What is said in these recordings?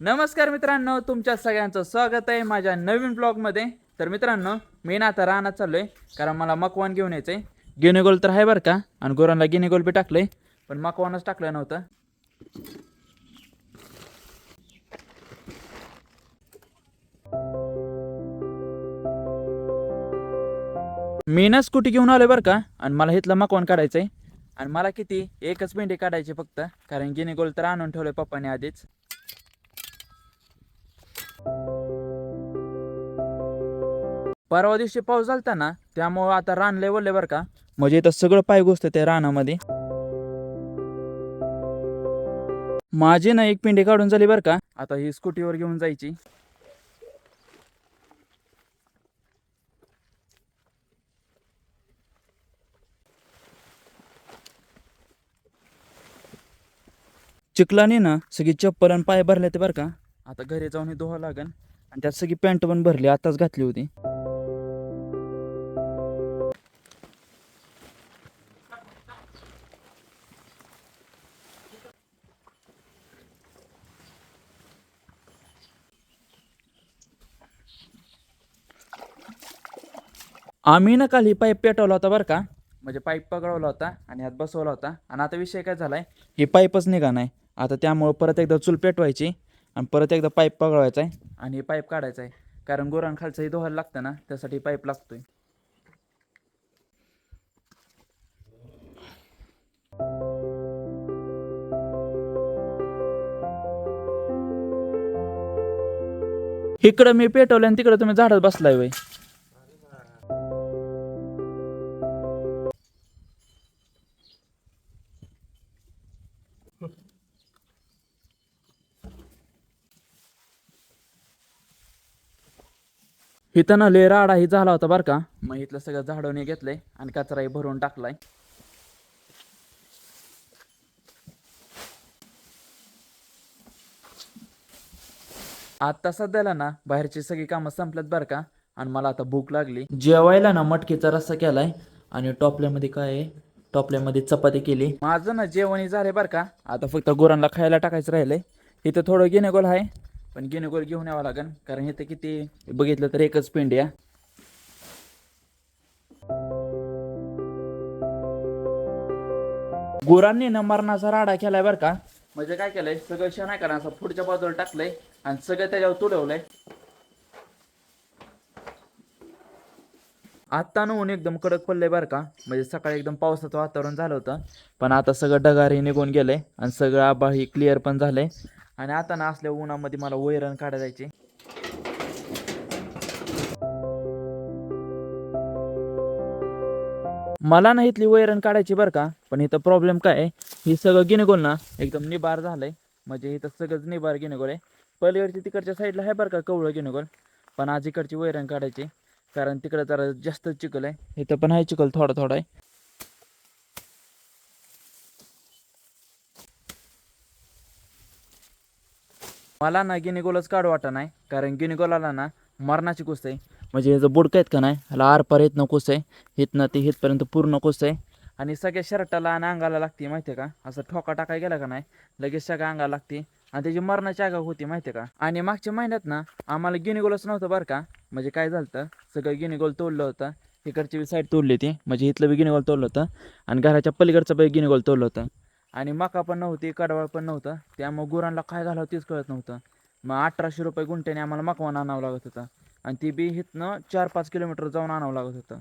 नमस्कार मित्रांनो तुमच्या सगळ्यांचं स्वागत आहे माझ्या नवीन ब्लॉगमध्ये तर मित्रांनो मी ना आता चाललो चाललोय कारण मला मकवान घेऊन यायचं आहे गिनेगोल तर आहे बरं का आणि गोरांना गिनेगोल बी टाकलंय पण मकवानच टाकलं नव्हतं. मी ना स्कूटी घेऊन आलोय बरं का आणि मला इथलं मकवान काढायचंय. आणि मला किती एकच पेंडी काढायची फक्त कारण गिनेगोल तर आणून ठेवलंय पप्पाने आधीच. परवा दिवशी पाऊस झालता ना त्यामुळं आता रान लय वळले बरं का. म्हणजे इथं सगळं पाय घुसतं त्या रानामध्ये. माझी ना एक पिंडी काढून झाली बरं का. आता ही स्कूटीवर घेऊन जायची. चिखलाने ना सगळी चप्पल आणि पाय भरले ते बरं का. आता घरी जाऊन हे धुवा लागन. आणि त्यात सगळी पॅन्ट पण भरली आताच घातली होती. आम्ही ना काल ही पाईप पेटवला होता बरं का? म्हणजे पाईप पकडवला होता आणि हात बसवला होता. आणि आता विषय काय झालाय? ही पाईपच निघा नाही आता त्यामुळं परत एकदा चूल पेटवायची. आणि परत एकदा पाईप पगळवायचा आहे. आणि हे पाईप काढायचा आहे. कारण गुरांखालचं हे धुवायला लागतं ना त्यासाठी पाईप लागतोय. इकडं मी पेटवलं आणि तिकडं तुम्ही झाडात बसलाय वय. इथं ना लय राडा ही झाला होता बरं का. मग इथलं सगळं झाडवणे घेतलंय आणि कचराही भरून टाकलाय. आता सध्याला ना बाहेरची सगळी कामं संपल्यात बरं का. आणि मला आता भूक लागली. जेवायला ना मटकीचा रस्सा केलाय. आणि टॉपल्यामध्ये काय आहे? टॉपल्यामध्ये चपाती केली. माझं ना जेवण झाले बरं का. आता फक्त गुरांना खायला टाकायचं राहिलंय. इथं थोडं गिनेगोल आहे. पण गिनेगोल घेऊन यावं लागेल कारण इथं किती बघितलं तर एकच पिंड या गुरांनी ना मरणाचा राडा केलाय बरं का? म्हणजे काय केलंय? सगळं शेण आहे का असं पुढच्या बाजूला टाकलंय आणि सगळं त्याच्यावर तुडवलंय. आत्ता न ऊन एकदम कडक पडलंय बरं का? म्हणजे सकाळी एकदम पावसाचं वातावरण झालं होतं. पण आता सगळं ढगारी निघून गेलंय आणि सगळं आबाही क्लिअर पण झालंय. आणि आता ना असल्या उन्हामध्ये मला वैरण काढा जायचे. मला ना इथली वैरण काढायची बरं का पण इथं प्रॉब्लेम काय आहे? ही सगळं गिनेगोल ना एकदम निबार झालंय. म्हणजे इथं सगळंच निबार गिनेगोल आहे. पलीकडची तिकडच्या साईडला आहे बरं का कवळं गिनेगोल पण आज इकडची वैरण काढायची. कारण तिकडं जरा जास्त चिखल आहे. इथं पण आहे चिखल थोडा थोडा आहे. मला ना गिनिगोलच काढू वाटा नाही कारण गिनिगोलाला ना मरणाची कुस आहे. म्हणजे हे जो बुडकं आहेत का नाही ह्याला आरपार येत कुस आहे. हितनं ते हितपर्यंत पूर्ण कोस आहे. आणि सगळ्या शर्टाला आणि अंगाला लागते माहिती आहे का? असं ठोका टाकाय गेला का नाही लगेच सगळ्या अंगाला लागते. आणि त्याची मरणाची आगा होती माहिती आहे का? आणि मागच्या महिन्यात ना आम्हाला गिनिगोलच नव्हतं बरं का. म्हणजे काय झालं होतं सगळं गिनिगोल तोडलं होतं. इकडची बी साईड तोडली होती. म्हणजे इथलं बी गिनिगोल तोडलं होतं. आणि घराच्या पलीकडचं बी गिनिगोल तोडलं होतं. आणि मका पण नव्हती कडवळ पण नव्हतं. त्यामुळे गुरांना काय घालावं तेच कळत नव्हतं. मग अठराशे रुपये गुंठ्याने आम्हाला मकवान आणावं लागत होतं. आणि ती बी इथनं चार पाच किलोमीटर जाऊन आणावं लागत होतं.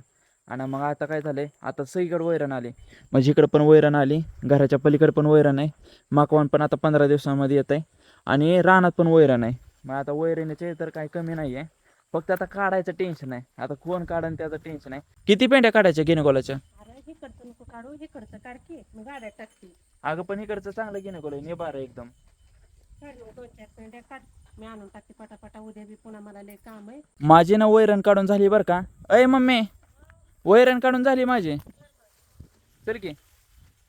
आणि मग आता काय झालंय? आता सगळीकडे वैरण आली. म्हणजे इकडं पण वैरण आली घराच्या पलीकडे पण वैरण आहे. माकवान पण आता पंधरा दिवसामध्ये येत आहे. आणि रानात पण वैरण आहे. मग आता वैरणीचे तर काही कमी नाही आहे फक्त आता काढायचं टेन्शन आहे. आता कोण काढन त्याचं टेन्शन आहे. किती पेंड्या काढायच्या गिनेगोलाच्या अरे इकडचं नको काढू. काढ की. गाड्या टाकते. अगं पण इकडचं चांगलं आहे निबार आहे एकदम. मी आणून टाकते पटापटा. उद्या बी पुन्हा मला लय काम आहे. माझी ना वैरण काढून झाली बरं का? अय मम्मी वैरण काढून झाली माझी. चल की.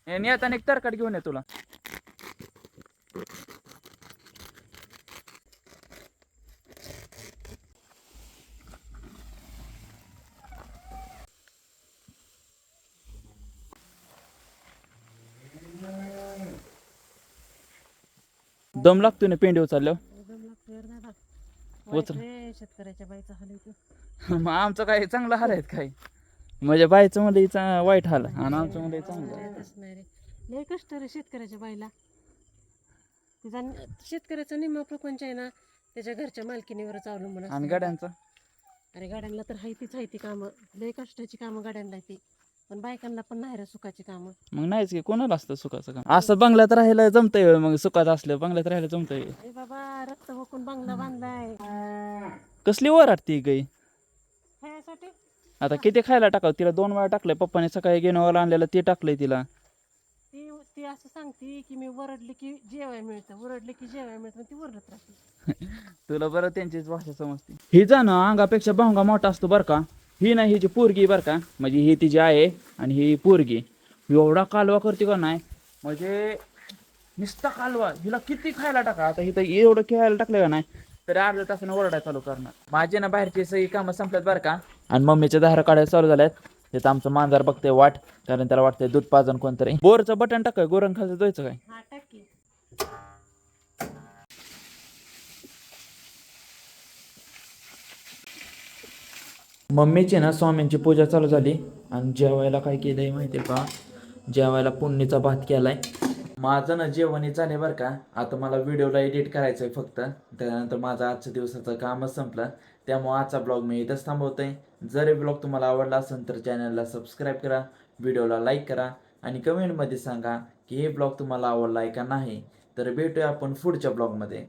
नेताना एक तरकाट घेऊन ये तुला. दम लागतोय ना पेंडी उचलल्यावर वाईट उचल रे शेतकऱ्याच्या बाईचा हाल होतो मग आमचं काय चांगलं हाल आहेत काय? म्हणजे बायचं मध्ये चा- वाईट हाल आणि आमचं मध्ये चांगलं नाही रे. लय कष्ट रे शेतकऱ्याच्या बाईला. तिचा नि- शेतकऱ्याचा निम्मा प्रपंच आहे ना त्याच्या घरच्या मालकीनीवरच अवलंबून आणि. गाड्यांचं? अरे गाड्यांना तर हाय तीच हाय ती कामं. लय कष्टाची कामं गाड्यांना ती. पण बायकांना पण नाही रे सुखाची कामं. मग नाहीच की कोणाला असतं सुखाचं काम? असं बंगल्यात राहायला जमतंय होय मग सुखाचं असलं बंगल्यात राहायला जमतंय. अरे बाबा रक्त होकून बंगला बांधलाय. कसली वर ती गाई खायासाठी आता किती खायला टाकाव? तिला दोन वेळा टाकलंय पप्पाने सकाळी गेनवाला आणलेलं ते टाकलंय तिला. ती ती असं सांगते की मी वरडली की जेवाय मिळतं वरडली की जेवाय मिळतं ती वरडत राहते. तुला बरं त्यांचीच भाषा समजते. ही जाणं अंगापेक्षा भांगा मोठा असतो बरं का? ही नाही हिची पोरगी बरं का. म्हणजे ही तिची आहे आणि ही पोरगी एवढा कालवा करते का नाही? म्हणजे नुसता कालवा. हिला किती खायला टाका? आता हिथं एवढं खेळायला टाकलं का नाही? तरी अर्ध्या तासानं ओरडाय चालू करणार. माझी ना बाहेरची सगळी कामं संपल्यात बरं का. आणि मम्मीच्या दारा काढायला चालू झाल्यात तिथं आमचं मांजार बघतंय वाट. कारण त्याला वाटतंय दूध पाजन कोणतरी. बोरचं बटन टाकाय. गोरंग खायचं द्यायचं काय हा टाकी मम्मीची ना स्वामींची पूजा चालू झाली. आणि जेवायला काय केलं आहे माहिती का? जेवायला पुण्णीचा भात केलाय. माझं ना जेवण झाले बरं का. आता मला व्हिडिओला एडिट करायचं आहे फक्त. त्यानंतर माझं आजच्या दिवसाचं कामच संपलं. त्यामुळे आजचा ब्लॉग मी इथंच थांबवतो आहे जर ब्लॉग तुम्हाला आवडला असेल तर चॅनलला सबस्क्राईब करा व्हिडिओला लाईक करा आणि कमेंटमध्ये सांगा की हे ब्लॉग तुम्हाला आवडला आहे का नाही. तर भेटूया आपण पुढच्या ब्लॉगमध्ये.